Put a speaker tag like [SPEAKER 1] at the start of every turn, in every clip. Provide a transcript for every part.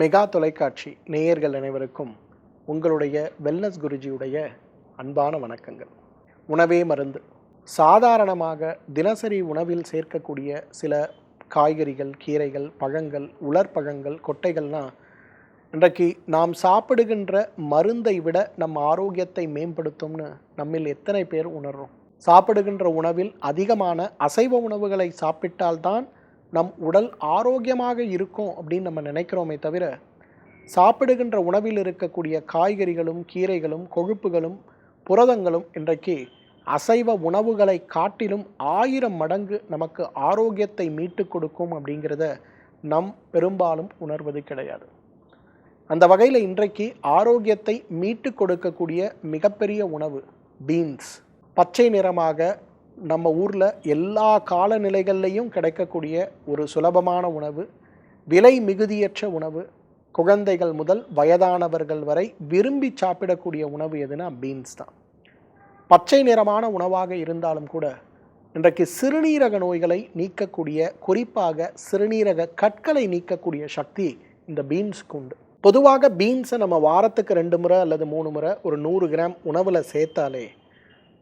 [SPEAKER 1] Mega தொலைக்காட்சி நேயர்கள் அனைவருக்கும் உங்களுடைய வெல்னஸ் குருஜியுடைய அன்பான வணக்கங்கள். உணவே மருந்து. சாதாரணமாக தினசரி உணவில் சேர்க்கக்கூடிய சில காய்கறிகள் கீரைகள் பழங்கள் உலர்பழங்கள் கொட்டைகள்னால் இன்றைக்கு நாம் சாப்பிடுகின்ற மருந்தை விட நம் ஆரோக்கியத்தை மேம்படுத்தும்னு நம்மில் எத்தனை பேர் உணர்றோம். சாப்பிடுகின்ற உணவில் அதிகமான அசைவ உணவுகளை சாப்பிட்டால்தான் நம் உடல் ஆரோக்கியமாக இருக்கும் அப்படின்னு நம்ம நினைக்கிறோமே தவிர சாப்பிடுகின்ற உணவில் இருக்கக்கூடிய காய்கறிகளும் கீரைகளும் கொழுப்புகளும் புரதங்களும் இன்றைக்கு அசைவ உணவுகளை காட்டிலும் ஆயிரம் மடங்கு நமக்கு ஆரோக்கியத்தை மீட்டு கொடுக்கும் அப்படிங்கிறத நம் பெரும்பாலும் உணர்வது கிடையாது. அந்த வகையில் இன்றைக்கு ஆரோக்கியத்தை மீட்டு கொடுக்கக்கூடிய மிகப்பெரிய உணவு பீன்ஸ். பச்சை நிறமாக நம்ம ஊரில் எல்லா காலநிலைகள்லையும் கிடைக்கக்கூடிய ஒரு சுலபமான உணவு விலை மிகுதியற்ற உணவு குழந்தைகள் முதல் வயதானவர்கள் வரை விரும்பி சாப்பிடக்கூடிய உணவு எதுனா பீன்ஸ் தான். பச்சை நிறமான உணவாக இருந்தாலும் கூட இன்றைக்கு சிறுநீரக நோய்களை நீக்கக்கூடிய குறிப்பாக சிறுநீரக கற்களை நீக்கக்கூடிய சக்தி இந்த பீன்ஸுக்கு உண்டு. பொதுவாக பீன்ஸை நம்ம வாரத்துக்கு ரெண்டு முறை அல்லது மூணு முறை ஒரு நூறு கிராம் உணவில் சேர்த்தாலே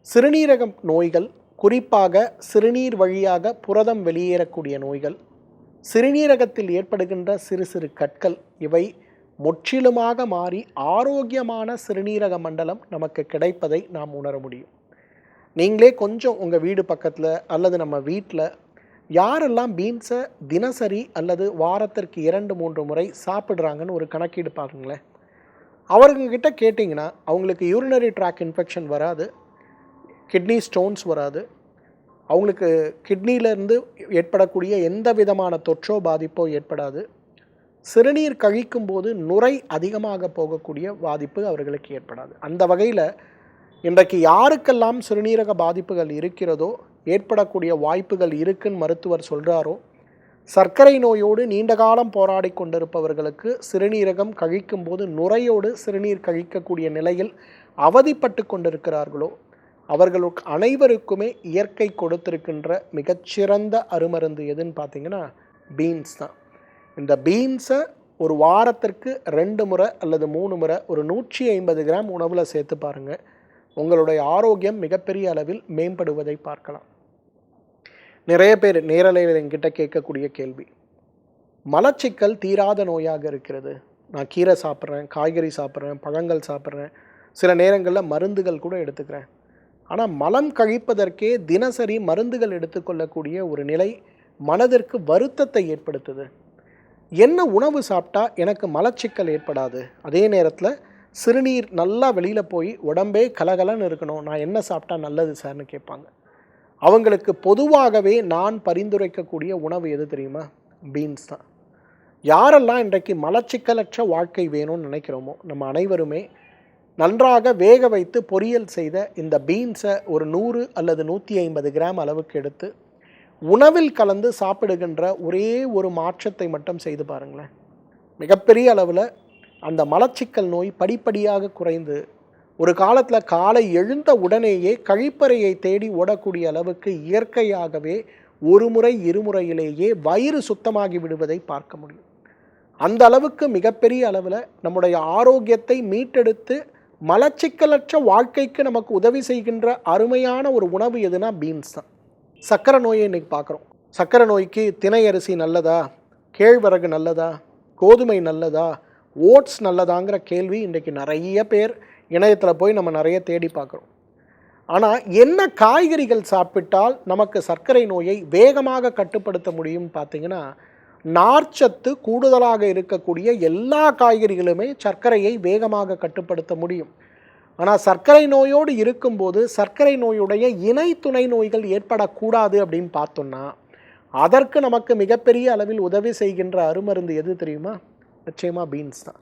[SPEAKER 1] சிறுநீரக நோய்கள் குறிப்பாக சிறுநீர் வழியாக புரதம் வெளியேறக்கூடிய நோய்கள் சிறுநீரகத்தில் ஏற்படுகின்ற சிறு சிறு கற்கள் இவை முற்றிலுமாக மாறி ஆரோக்கியமான சிறுநீரக மண்டலம் நமக்கு கிடைப்பதை நாம் உணர முடியும். நீங்களே கொஞ்சம் உங்கள் வீடு பக்கத்தில் அல்லது நம்ம வீட்டில் யாரெல்லாம் பீன்ஸை தினசரி அல்லது வாரத்திற்கு இரண்டு மூன்று முறை சாப்பிட்றாங்கன்னு ஒரு கணக்கீடு பாருங்களேன். அவர்கிட்ட கேட்டிங்கன்னா அவங்களுக்கு யூரினரி ட்ராக் இன்ஃபெக்ஷன் வராது. கிட்னி ஸ்டோன்ஸ் வராது. அவங்களுக்கு கிட்னியிலேருந்து ஏற்படக்கூடிய எந்த விதமான தொற்றோ பாதிப்போ ஏற்படாது. சிறுநீர் கழிக்கும் போது நுரை அதிகமாக போகக்கூடிய பாதிப்பு அவர்களுக்கு ஏற்படாது. அந்த வகையில் இன்றைக்கு யாருக்கெல்லாம் சிறுநீரக பாதிப்புகள் இருக்கிறதோ ஏற்படக்கூடிய வாய்ப்புகள் இருக்குன்னு மருத்துவர் சொல்கிறாரோ சர்க்கரை நோயோடு நீண்ட காலம் போராடி கொண்டிருப்பவர்களுக்கு சிறுநீரகம் கழிக்கும் போது நுரையோடு சிறுநீர் கழிக்கக்கூடிய நிலையில் அவதிப்பட்டு கொண்டிருக்கிறார்களோ அவர்களுக்கு அனைவருக்குமே இயற்கை கொடுத்திருக்கின்ற மிகச்சிறந்த அருமருந்து எதுன்னு பார்த்தீங்கன்னா பீன்ஸ் தான். இந்த பீன்ஸை ஒரு வாரத்திற்கு ரெண்டு முறை அல்லது மூணு முறை ஒரு நூற்றி ஐம்பது கிராம் உணவில் சேர்த்து பாருங்கள் உங்களுடைய ஆரோக்கியம் மிகப்பெரிய அளவில் மேம்படுவதை பார்க்கலாம். நிறைய பேர் நேரலையில் என்கிட்ட கேட்கக்கூடிய கேள்வி. மலச்சிக்கல் தீராத நோயாக இருக்கிறது. நான் கீரை சாப்பிட்றேன் காய்கறி சாப்பிட்றேன் பழங்கள் சாப்பிட்றேன். சில நேரங்களில் மருந்துகள் கூட எடுத்துக்கிறேன். ஆனால் மலம் கழிப்பதற்கே தினசரி மருந்துகள் எடுத்துக்கொள்ளக்கூடிய ஒரு நிலை மனதிற்கு வருத்தத்தை ஏற்படுத்துது. என்ன உணவு சாப்பிட்டா எனக்கு மலச்சிக்கல் ஏற்படாது? அதே நேரத்தில் சிறுநீர் நல்லா வெளியில் போய் உடம்பே கலகலன்னு இருக்கணும். நான் என்ன சாப்பிட்டா நல்லது சார்னு கேட்பாங்க. அவங்களுக்கு பொதுவாகவே நான் பரிந்துரைக்கக்கூடிய உணவு எது தெரியுமா? பீன்ஸ் தான். யாரெல்லாம் இன்றைக்கு மலச்சிக்கலற்ற வாழ்க்கை வேணும்னு நினைக்கிறோமோ நம்ம அனைவருமே நன்றாக வேக வைத்து பொரியல் செய்த இந்த பீன்ஸை ஒரு நூறு அல்லது நூற்றி ஐம்பது கிராம் அளவுக்கு எடுத்து உணவில் கலந்து சாப்பிடுகின்ற ஒரே ஒரு மாற்றத்தை மட்டும் செய்து பாருங்களேன். மிகப்பெரிய அளவில் அந்த மலச்சிக்கல் நோய் படிப்படியாக குறைந்து ஒரு காலத்தில் காலை எழுந்த உடனேயே கழிப்பறையை தேடி ஓடக்கூடிய அளவுக்கு இயற்கையாகவே ஒரு முறை இருமுறையிலேயே வயிறு சுத்தமாகி விடுவதை பார்க்க முடியும். அந்த அளவுக்கு மிகப்பெரிய அளவில் நம்முடைய ஆரோக்கியத்தை மீட்டெடுத்து மலச்சிக்கலற்ற வாழ்க்கைக்கு நமக்கு உதவி செய்கின்ற அருமையான ஒரு உணவு எதுனா பீன்ஸ் தான். சக்கரை நோயை இன்றைக்கி பார்க்குறோம். சக்கரை நோய்க்கு தினை அரிசி நல்லதா? கேழ்வரகு நல்லதா? கோதுமை நல்லதா? ஓட்ஸ் நல்லதாங்கிற கேள்வி இன்றைக்கி நிறைய பேர் இணையத்தில் போய் நம்ம நிறைய தேடி பார்க்குறோம். ஆனால் என்ன காய்கறிகள் சாப்பிட்டால் நமக்கு சர்க்கரை நோயை வேகமாக கட்டுப்படுத்த முடியும்னு பார்த்தீங்கன்னா நார்ச்சத்து கூடுதலாக இருக்கக்கூடிய எல்லா காய்கறிகளுமே சர்க்கரையை வேகமாக கட்டுப்படுத்த முடியும். ஆனால் சர்க்கரை நோயோடு இருக்கும்போது சர்க்கரை நோயுடைய இணை துணை நோய்கள் ஏற்படக்கூடாது அப்படின்னு பார்த்தோம்னா அதற்கு நமக்கு மிகப்பெரிய அளவில் உதவி செய்கின்ற அருமருந்து எது தெரியுமா? நிச்சயமாக பீன்ஸ் தான்.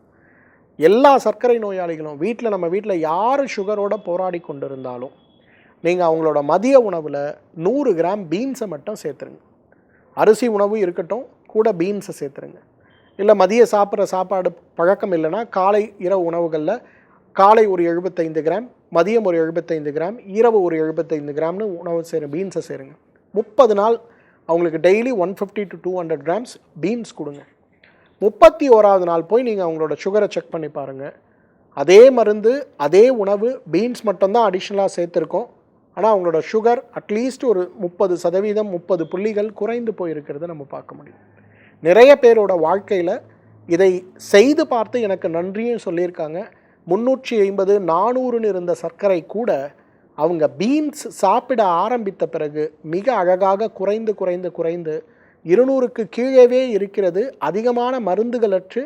[SPEAKER 1] எல்லா சர்க்கரை நோயாளிகளும் வீட்டில் நம்ம வீட்டில் யார் சுகரோட போராடி கொண்டிருந்தாலும் நீங்கள் அவங்களோட மதிய உணவில் நூறு கிராம் பீன்ஸை மட்டும் சேர்த்துருங்க. அரிசி உணவு இருக்கட்டும் கூட பீன்ஸை சேர்த்துருங்க. இல்லை மதிய சாப்பிட்ற சாப்பாடு பழக்கம் இல்லைன்னா காலை இரவு உணவுகளில் காலை ஒரு எழுபத்தைந்து கிராம் மதியம் ஒரு எழுபத்தைந்து கிராம் இரவு ஒரு எழுபத்தைந்து கிராம்னு உணவு சேரு பீன்ஸை சேருங்க. முப்பது நாள் அவங்களுக்கு daily one fifty to two hundred grams beans கொடுங்க. முப்பத்தி ஓராவது நாள் போய் நீங்கள் அவங்களோட சுகரை செக் பண்ணி பாருங்கள் அதே மருந்து அதே உணவு பீன்ஸ் மட்டும்தான் அடிஷ்னலாக சேர்த்துருக்கோம். ஆனால் அவங்களோட சுகர் அட்லீஸ்ட் ஒரு முப்பது சதவீதம் முப்பது புள்ளிகள் குறைந்து போயிருக்கிறத நம்ம பார்க்க முடியும். நிறைய பேரோட வாழ்க்கையில் இதை செய்து பார்த்து எனக்கு நன்றியும் சொல்லியிருக்காங்க. முந்நூற்றி ஐம்பது நானூறுன்னு இருந்த சர்க்கரை கூட அவங்க பீன்ஸ் சாப்பிட ஆரம்பித்த பிறகு மிக அழகாக குறைந்து குறைந்து குறைந்து இருநூறுக்கு கீழேவே இருக்கிறது. அதிகமான மருந்துகளற்று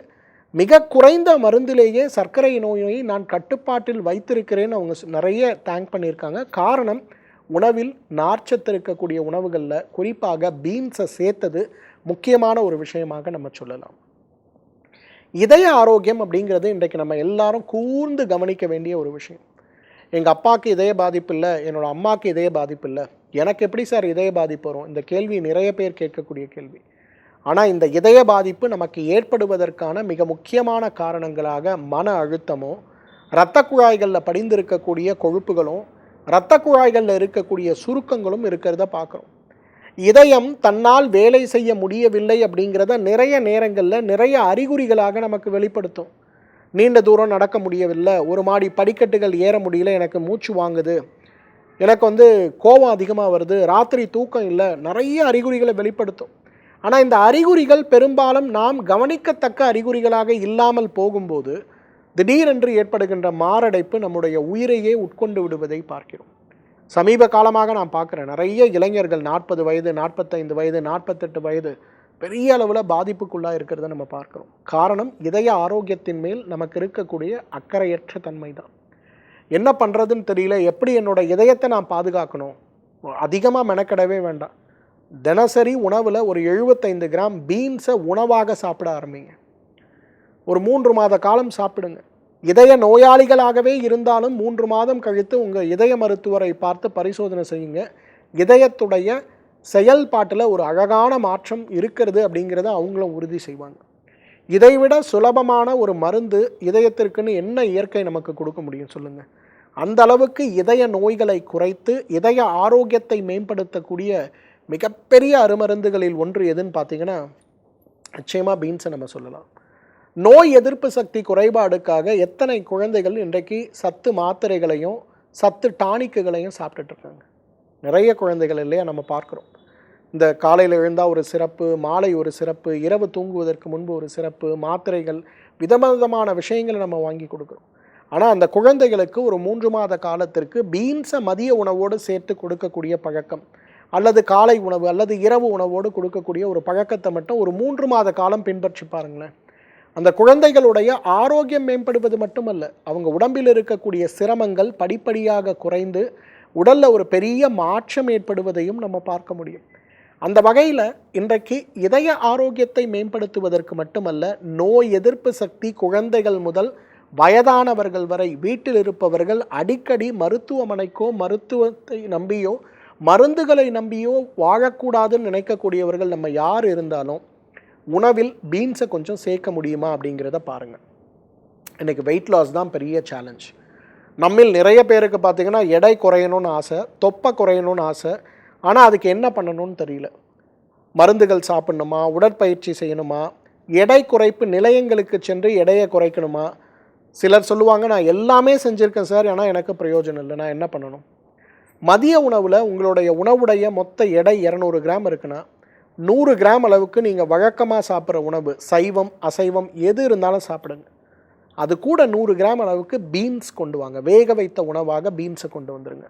[SPEAKER 1] மிக குறைந்த மருந்திலேயே சர்க்கரை நோயை நான் கட்டுப்பாட்டில் வைத்திருக்கிறேன்னு அவங்க நிறைய தேங்க் பண்ணியிருக்காங்க. காரணம் உணவில் நார்ச்சத்து இருக்கக்கூடிய உணவுகளில் குறிப்பாக பீன்ஸை சேர்த்தது முக்கியமான ஒரு விஷயமாக நம்ம சொல்லலாம். இதய ஆரோக்கியம் அப்படிங்கிறது இன்றைக்கு நம்ம எல்லாரும் கூர்ந்து கவனிக்க வேண்டிய ஒரு விஷயம். எங்கள் அப்பாவுக்கு இதய பாதிப்பு இல்லை என்னோட அம்மாவுக்கு இதய பாதிப்பு இல்லை. எனக்கு எப்படி சார் இதய பாதிப்பு வரும்? இந்த கேள்வி நிறைய பேர் கேட்கக்கூடிய கேள்வி. ஆனால் இந்த இதய பாதிப்பு நமக்கு ஏற்படுவதற்கான மிக முக்கியமான காரணங்களாக மன அழுத்தமோ இரத்த குழாய்களில் படிந்திருக்கக்கூடிய கொழுப்புகளும் இரத்த குழாய்களில் இருக்கக்கூடிய சுருக்கங்களும் இருக்கிறத பார்க்குறோம். இதயம் தன்னால் வேலை செய்ய முடியவில்லை அப்படிங்கிறத நிறைய நேரங்களில் நிறைய அறிகுறிகளாக நமக்கு வெளிப்படுத்தும். நீண்ட தூரம் நடக்க முடியவில்லை. ஒரு மாடி படிக்கட்டுகள் ஏற முடியல. எனக்கு மூச்சு வாங்குது. எனக்கு வந்து கோபம் அதிகமாக வருது. ராத்திரி தூக்கம் இல்லை. நிறைய அறிகுறிகளை வெளிப்படுத்தும். ஆனால் இந்த அறிகுறிகள் பெரும்பாலும் நாம் கவனிக்கத்தக்க அறிகுறிகளாக இல்லாமல் போகும்போது திடீரென்று ஏற்படுகின்ற மாரடைப்பு நம்முடைய உயிரையே உட்கொண்டு விடுவதை பார்க்கிறோம். சமீப காலமாக நான் பார்க்குறேன். நிறைய இளைஞர்கள் நாற்பது வயது நாற்பத்தைந்து வயது நாற்பத்தெட்டு வயது பெரிய அளவில் பாதிப்புக்குள்ளாக இருக்கிறத நம்ம பார்க்குறோம். காரணம் இதய ஆரோக்கியத்தின் மேல் நமக்கு இருக்கக்கூடிய அக்கறையற்ற தன்மை தான். என்ன பண்ணுறதுன்னு தெரியல. எப்படி என்னோட இதயத்தை நான் பாதுகாக்கணும்? அதிகமாக மெனக்கெடவே வேண்டாம். தினசரி உணவில் ஒரு எழுபத்தைந்து கிராம் பீன்ஸை உணவாக சாப்பிட ஆரம்பிங்க. ஒரு மூன்று மாத காலம் சாப்பிடுங்க. இதய நோயாளிகளாகவே இருந்தாலும் மூன்று மாதம் கழித்து உங்கள் இதய மருத்துவரை பார்த்து பரிசோதனை செய்யுங்க. இதயத்துடைய செயல்பாட்டில் ஒரு அழகான மாற்றம் இருக்கிறது அப்படிங்கிறத அவங்களும் உறுதி செய்வாங்க. இதைவிட சுலபமான ஒரு மருந்து இதயத்திற்குன்னு என்ன இயற்கை நமக்கு கொடுக்க முடியும் சொல்லுங்கள் அந்த அளவுக்கு இதய நோய்களை குறைத்து இதய ஆரோக்கியத்தை மேம்படுத்தக்கூடிய மிகப்பெரிய அருமருந்துகளில் ஒன்று எதுன்னு பார்த்தீங்கன்னா நிச்சயமாக பீன்ஸை நம்ம சொல்லலாம். நோய் எதிர்ப்பு சக்தி குறைபாடுக்காக எத்தனை குழந்தைகள் இன்றைக்கு சத்து மாத்திரைகளையும் சத்து டானிக்குகளையும் சாப்பிட்டுட்டு இருக்காங்க. நிறைய குழந்தைகள் இல்லையா நம்ம பார்க்குறோம். இந்த காலையில் எழுந்தால் ஒரு சிறப்பு மாலை ஒரு சிறப்பு இரவு தூங்குவதற்கு முன்பு ஒரு சிறப்பு மாத்திரைகள் விதவிதமான விஷயங்களை நம்ம வாங்கி கொடுக்குறோம். ஆனால் அந்த குழந்தைகளுக்கு ஒரு மூன்று மாத காலத்திற்கு பீன்ஸை மதிய உணவோடு சேர்த்து கொடுக்கக்கூடிய பழக்கம் அல்லது காலை உணவு அல்லது இரவு உணவோடு கொடுக்கக்கூடிய ஒரு பழக்கத்தை மட்டும் ஒரு மூன்று மாத காலம் பின்பற்றி பாருங்களேன். அந்த குழந்தைகளுடைய ஆரோக்கியம் மேம்படுவது மட்டுமல்ல அவங்க உடம்பில் இருக்கக்கூடிய சிரமங்கள் படிப்படியாக குறைந்து உடலில் ஒரு பெரிய மாற்றம் ஏற்படுவதையும் நம்ம பார்க்க முடியும். அந்த வகையில் இன்றைக்கு இதய ஆரோக்கியத்தை மேம்படுத்துவதற்கு மட்டுமல்ல நோய் எதிர்ப்பு சக்தி குழந்தைகள் முதல் வயதானவர்கள் வரை வீட்டில் இருப்பவர்கள் அடிக்கடி மருத்துவமனைக்கோ மருத்துவத்தை நம்பியோ மருந்துகளை நம்பியோ வாழக்கூடாதுன்னு நினைக்கக்கூடியவர்கள் நம்ம யார் இருந்தாலும் உணவில் பீன்ஸை கொஞ்சம் சேர்க்க முடியுமா அப்படிங்கிறத பாருங்கள் இன்றைக்கி வெயிட் லாஸ் தான் பெரிய சேலஞ்ச் நம்மில் நிறைய பேருக்கு பார்த்தீங்கன்னா எடை குறையணும்னு ஆசை தொப்பை குறையணும்னு ஆசை. ஆனால் அதுக்கு என்ன பண்ணணும்னு தெரியல. மருந்துகள் சாப்பிடணுமா உடற்பயிற்சி செய்யணுமா எடை குறைப்பு நிலையங்களுக்கு சென்று எடையை குறைக்கணுமா? சிலர் சொல்லுவாங்க நான் எல்லாமே செஞ்சுருக்கேன் சார் ஆனால் எனக்கு பிரயோஜனம் இல்லை. நான் என்ன பண்ணணும்? மதிய உணவில் உங்களுடைய உணவுடைய மொத்த எடை இரநூறு கிராம் இருக்குன்னா நூறு கிராம் அளவுக்கு நீங்கள் வழக்கமாக சாப்பிட்ற உணவு சைவம் அசைவம் எது இருந்தாலும் சாப்பிடுங்க. அது கூட நூறு கிராம் அளவுக்கு பீன்ஸ் கொண்டு வாங்க. வேக வைத்த உணவாக பீன்ஸை கொண்டு வந்துடுங்க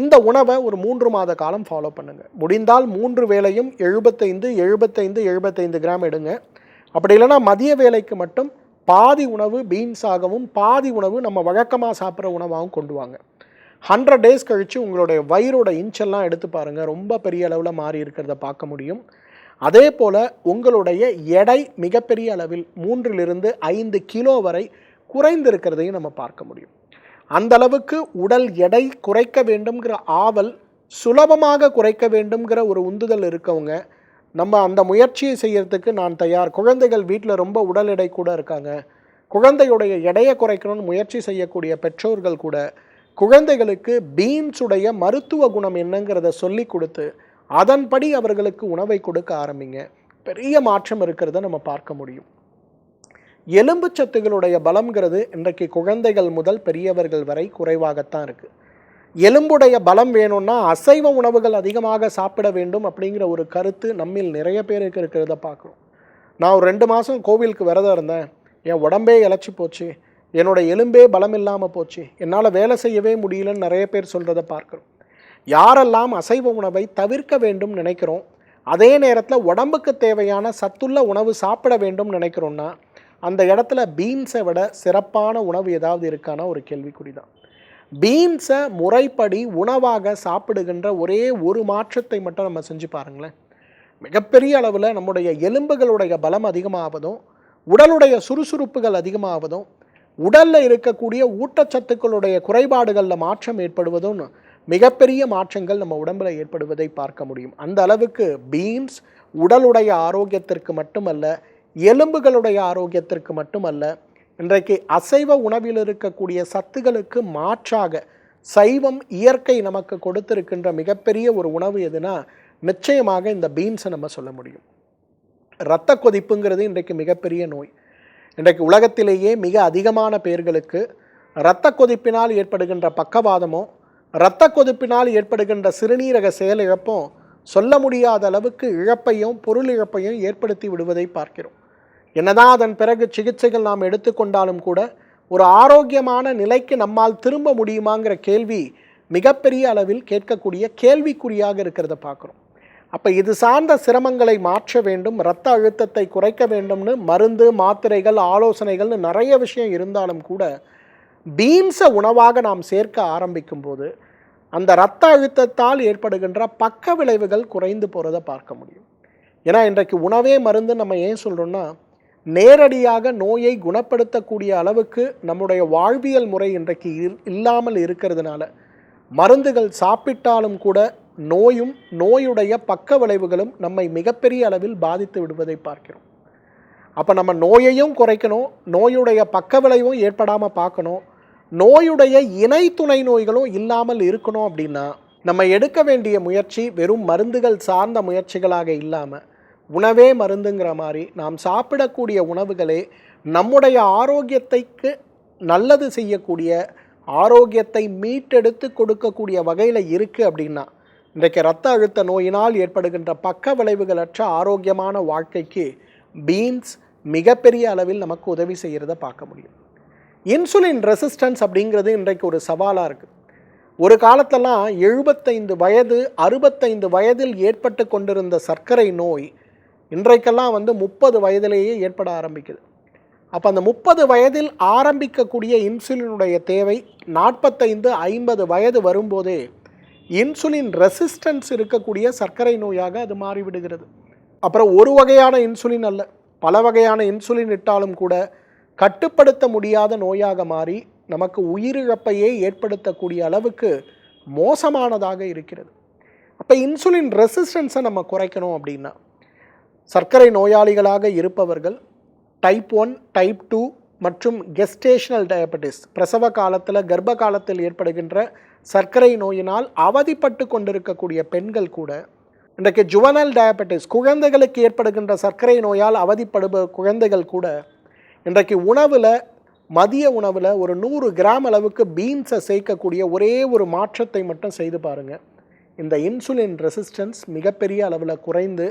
[SPEAKER 1] இந்த உணவை ஒரு மூன்று மாத காலம் ஃபாலோ பண்ணுங்கள் முடிந்தால் மூன்று வேளையும் எழுபத்தைந்து எழுபத்தைந்து எழுபத்தைந்து கிராம் எடுங்க. அப்படி இல்லைன்னா மதிய வேலைக்கு மட்டும் பாதி உணவு பீன்ஸாகவும் பாதி உணவு நம்ம வழக்கமாக சாப்பிட்ற உணவாகவும் கொண்டு வாங்க. ஹண்ட்ரட் டேஸ் கழித்து உங்களுடைய வயிறோட இன்ச்செல்லாம் எடுத்து பாருங்கள் ரொம்ப பெரிய அளவில் மாறி இருக்கிறத பார்க்க முடியும். அதே போல் உங்களுடைய எடை மிகப்பெரிய அளவில் மூன்றிலிருந்து ஐந்து கிலோ வரை குறைந்திருக்கிறதையும் நம்ம பார்க்க முடியும். அந்த அளவுக்கு உடல் எடை குறைக்க வேண்டும்ங்கிற ஆவல் சுலபமாக குறைக்க வேண்டும்ங்கிற ஒரு உந்துதல் இருக்கவங்க நம்ம அந்த முயற்சியை செய்யறதுக்கு நான் தயார். குழந்தைகள் வீட்டில் ரொம்ப உடல் எடை கூட இருக்காங்க. குழந்தையுடைய எடையை குறைக்கணும்னு முயற்சி செய்யக்கூடிய பெற்றோர்கள் கூட குழந்தைகளுக்கு பீன்ஸுடைய மருத்துவ குணம் என்னங்கிறத சொல்லி கொடுத்து அதன்படி அவர்களுக்கு உணவை கொடுக்க ஆரம்பிங்க. பெரிய மாற்றம் இருக்கிறத நம்ம பார்க்க முடியும். எலும்பு சத்துகளுடைய பலம்ங்கிறது இன்றைக்கு குழந்தைகள் முதல் பெரியவர்கள் வரை குறைவாகத்தான் இருக்குது எலும்புடைய பலம் வேணும்னா அசைவ உணவுகள் அதிகமாக சாப்பிட வேண்டும் அப்படிங்கிற ஒரு கருத்து நம்மில் நிறைய பேருக்கு இருக்கிறத பார்க்குறோம். நான் ஒரு ரெண்டு மாதம் கோவிலுக்கு விரதம் இருந்தேன். என் உடம்பே இழைச்சி போச்சு. என்னோட எலும்பே பலம் இல்லாமல் போச்சு. என்னால் வேலை செய்யவே முடியலன்னு நிறைய பேர் சொல்கிறத பார்க்குறோம். யாரெல்லாம் அசைவ உணவை தவிர்க்க வேண்டும் நினைக்கிறோம் அதே நேரத்தில் உடம்புக்கு தேவையான சத்துள்ள உணவு சாப்பிட வேண்டும் நினைக்கிறோன்னா அந்த இடத்துல பீன்ஸை விட சிறப்பான உணவு ஏதாவது இருக்கான ஒரு கேள்விக்குறி தான் பீன்ஸை முறைப்படி உணவாக சாப்பிடுகின்ற ஒரே ஒரு மாற்றத்தை மட்டும் நம்ம செஞ்சு பாருங்களேன். மிகப்பெரிய அளவில் நம்முடைய எலும்புகளுடைய பலம் அதிகமாவதும் உடலுடைய சுறுசுறுப்புகள் அதிகமாவதும் உடலில் இருக்கக்கூடிய ஊட்டச்சத்துக்களுடைய குறைபாடுகளில் மாற்றம் ஏற்படுவதும் மிகப்பெரிய மாற்றங்கள் நம்ம உடம்பில் ஏற்படுவதை பார்க்க முடியும். அந்த அளவுக்கு பீன்ஸ் உடலுடைய ஆரோக்கியத்திற்கு மட்டுமல்ல எலும்புகளுடைய ஆரோக்கியத்திற்கு மட்டுமல்ல இன்றைக்கு அசைவ உணவில் இருக்கக்கூடிய சத்துகளுக்கு மாற்றாக சைவம் இயற்கை நமக்கு கொடுத்திருக்கின்ற மிகப்பெரிய ஒரு உணவு எதுனா நிச்சயமாக இந்த பீன்ஸை நம்ம சொல்ல முடியும். இரத்த கொதிப்புங்கிறது இன்றைக்கு மிகப்பெரிய நோய். இன்றைக்கு உலகத்திலேயே மிக அதிகமான பேர்களுக்கு இரத்த கொதிப்பினால் ஏற்படுகின்ற பக்கவாதமும் இரத்த கொதிப்பினால் ஏற்படுகின்ற சிறுநீரக செயலிழப்பும் சொல்ல முடியாத அளவுக்கு இழப்பையும் பொருள் இழப்பையும் ஏற்படுத்தி விடுவதை பார்க்கிறோம். என்னதான் அதன் பிறகு சிகிச்சைகள் நாம் எடுத்துக்கொண்டாலும் கூட ஒரு ஆரோக்கியமான நிலைக்கு நம்மால் திரும்ப முடியுமாங்கிற கேள்வி மிகப்பெரிய அளவில் கேட்கக்கூடிய கேள்விக்குறியாக இருக்கிறத பார்க்குறோம். அப்போ இது சார்ந்த சிரமங்களை மாற்ற வேண்டும் இரத்த அழுத்தத்தை குறைக்க வேண்டும்னு மருந்து மாத்திரைகள் ஆலோசனைகள்னு நிறைய விஷயம் இருந்தாலும் கூட பீன்ஸை உணவாக நாம் சேர்க்க ஆரம்பிக்கும் போது அந்த இரத்த அழுத்தத்தால் ஏற்படுகின்ற பக்க விளைவுகள் குறைந்து போகிறத பார்க்க முடியும். ஏன்னா இன்றைக்கு உணவே மருந்து நம்ம ஏன் சொல்கிறோன்னா நேரடியாக நோயை குணப்படுத்தக்கூடிய அளவுக்கு நம்முடைய வாழ்வியல் முறை இன்றைக்கு இல்லாமல் இருக்கிறதுனால மருந்துகள் சாப்பிட்டாலும் கூட நோயும் நோயுடைய பக்க விளைவுகளும் நம்மை மிகப்பெரிய அளவில் பாதித்து விடுவதை பார்க்கிறோம். அப்போ நம்ம நோயையும் குறைக்கணும் நோயுடைய பக்க விளைவும் ஏற்படாமல் பார்க்கணும் நோயுடைய இணை துணை நோய்களும் இல்லாமல் இருக்கணும் அப்படின்னா நம்ம எடுக்க வேண்டிய முயற்சி வெறும் மருந்துகள் சார்ந்த முயற்சிகளாக இல்லாமல் உணவே மருந்துங்கிற மாதிரி நாம் சாப்பிடக்கூடிய உணவுகளே நம்முடைய ஆரோக்கியத்தைக்கு நல்லது செய்யக்கூடிய ஆரோக்கியத்தை மீட்டெடுத்து கொடுக்கக்கூடிய வகையில் இருக்குது அப்படின்னா இன்றைக்கு ரத்த அழுத்த நோயினால் ஏற்படுகின்ற பக்க விளைவுகளற்ற ஆரோக்கியமான வாழ்க்கைக்கு பீன்ஸ் மிகப்பெரிய அளவில் நமக்கு உதவி செய்கிறத பார்க்க முடியும். இன்சுலின் ரெசிஸ்டன்ஸ் அப்படிங்கிறது இன்றைக்கு ஒரு சவாலாக இருக்குது ஒரு காலத்தெல்லாம் எழுபத்தைந்து வயது அறுபத்தைந்து வயதில் ஏற்பட்டு கொண்டிருந்த சர்க்கரை நோய் இன்றைக்கெல்லாம் வந்து முப்பது வயதிலேயே ஏற்பட ஆரம்பிக்குது. அப்போ அந்த முப்பது வயதில் ஆரம்பிக்கக்கூடிய இன்சுலினுடைய தேவை நாற்பத்தைந்து ஐம்பது வயது வரும்போதே இன்சுலின் ரெசிஸ்டன்ஸ் இருக்கக்கூடிய சர்க்கரை நோயாக அது மாறிவிடுகிறது. அப்புறம் ஒரு வகையான இன்சுலின் அல்ல பல வகையான இன்சுலின் இட்டாலும் கூட கட்டுப்படுத்த முடியாத நோயாக மாறி நமக்கு உயிரிழப்பையே ஏற்படுத்தக்கூடிய அளவுக்கு மோசமானதாக இருக்கிறது. அப்போ இன்சுலின் ரெசிஸ்டன்ஸை நம்ம குறைக்கணும் அப்படின்னா சர்க்கரை நோயாளிகளாக இருப்பவர்கள் டைப் ஒன் டைப் டூ மற்றும் கெஸ்டேஷனல் டயபெட்டிஸ் பிரசவ காலத்தில் கர்ப்ப காலத்தில் ஏற்படுகின்ற சர்க்கரை நோயினால் அவதிப்பட்டு கொண்டிருக்கக்கூடிய பெண்கள் கூட இன்றைக்கு ஜுவனல் டயபெட்டிஸ் குழந்தைகளுக்கு ஏற்படுகின்ற சர்க்கரை நோயால் அவதிப்படுப குழந்தைகள் கூட இன்றைக்கு உணவில் மதிய உணவில் ஒரு நூறு கிராம் அளவுக்கு பீன்ஸை சேர்க்கக்கூடிய ஒரே ஒரு மாற்றத்தை மட்டும் செய்து பாருங்கள் இந்த இன்சுலின் ரெசிஸ்டன்ஸ் மிகப்பெரிய அளவில் குறைந்து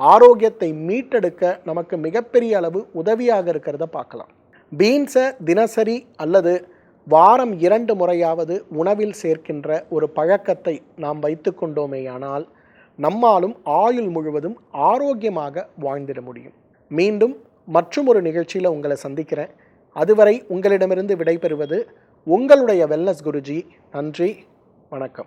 [SPEAKER 1] ஆரோக்கியத்தை மீட்டெடுக்க நமக்கு மிகப்பெரிய அளவு உதவியாக இருக்கிறத பார்க்கலாம். பீன்ஸை தினசரி அல்லது வாரம் இரண்டு முறையாவது உணவில் சேர்க்கின்ற ஒரு பழக்கத்தை நாம் வைத்து கொண்டோமேயானால் நம்மாலும் ஆயுள் முழுவதும் ஆரோக்கியமாக வாழ்ந்திட முடியும். மீண்டும் மற்றும் ஒரு நிகழ்ச்சியில் உங்களை சந்திக்கிறேன். அதுவரை உங்களிடமிருந்து விடைபெறுவது உங்களுடைய வெல்னஸ் குருஜி. நன்றி வணக்கம்.